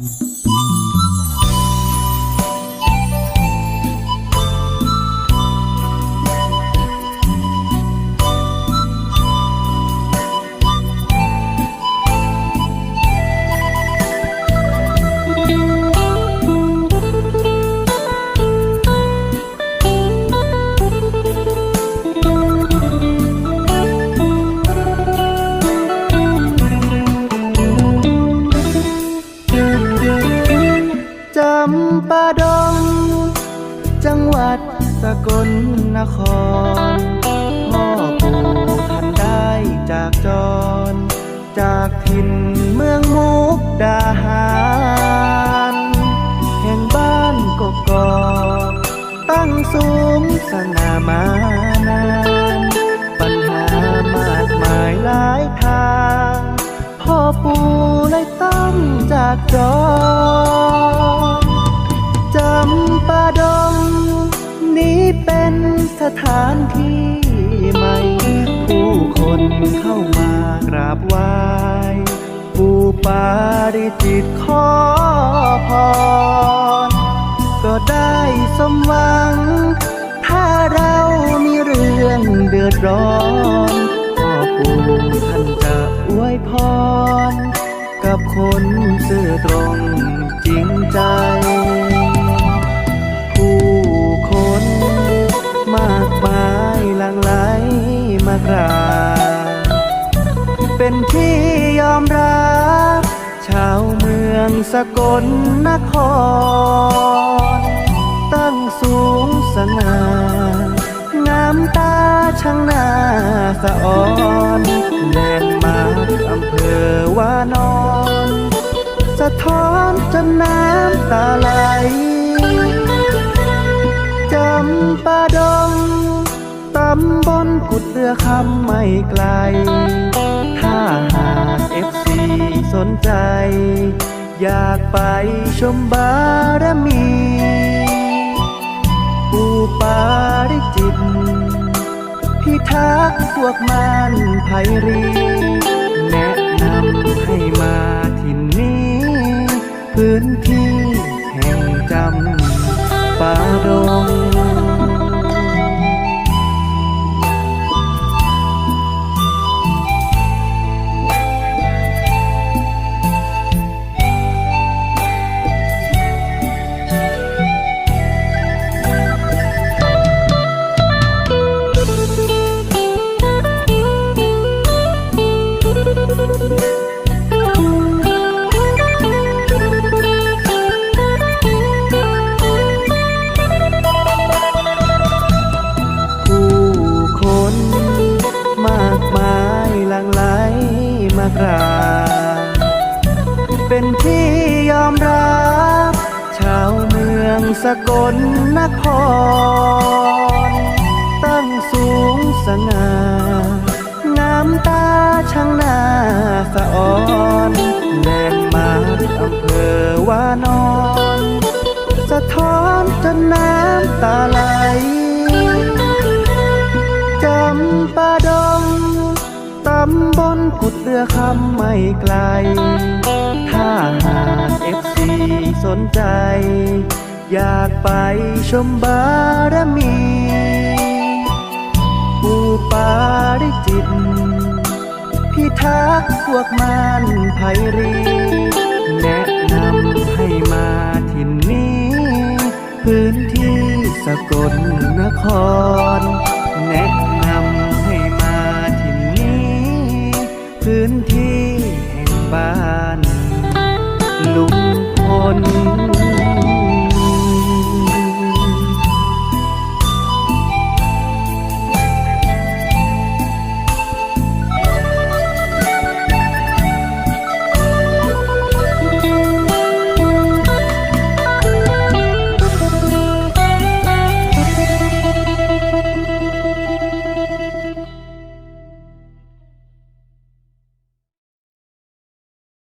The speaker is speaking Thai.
จ กลนคร พ่อปู่ท่านได้จากจร จากถิ่นเมืองมุกดาหาร แห่งบ้านกกอกตั้งสูงสง่ามานาน ปัญหามากมายหลายทาง พ่อปู่เลยตั้งจากจรจำปาดงนี้ เป็นสถานที่ใหม่ ผู้คนเข้ามากราบไหว้ปู่ปาริจิตขอพร ก็ได้สมหวัง ถ้าเรามีเรื่องเดือดร้อนพ่อปู่ท่านจะอวยพร กับคนซื่อตรงจริงใจ รา เป็นที่ยอมรับ ชาวเมืองสกลนคร ตั้งสูงสง่างามตาช่างนาสะอ่อนแลนมาอำเภอวานอน สะท้อนจนน้ำตาไหลำบลกุดเรือคำไม่ไกล ถ้าหากเอฟซีสนใจ อยากไปชมบารมีปูปาริจิต พิทักษ์พวกมันไพรี แนะนำให้มาที่นี้ พื้นที่แห่งจำปาดง สกลนคร ตั้งสูงสง่างามตาช่างนาสะอ่อนแลนด์มารอำเภอวานอน สะท้อนจนน้ำตาไหลจำปาดงตำบลกุดเรือคำไม่ไกล ถ้าหากเอฟซีสนใจ อยากไปชมบารมีปูปาริจิต พิทักษ์พวกมันไพรี แนะนำให้มาที่นี้ พื้นที่สกลนคร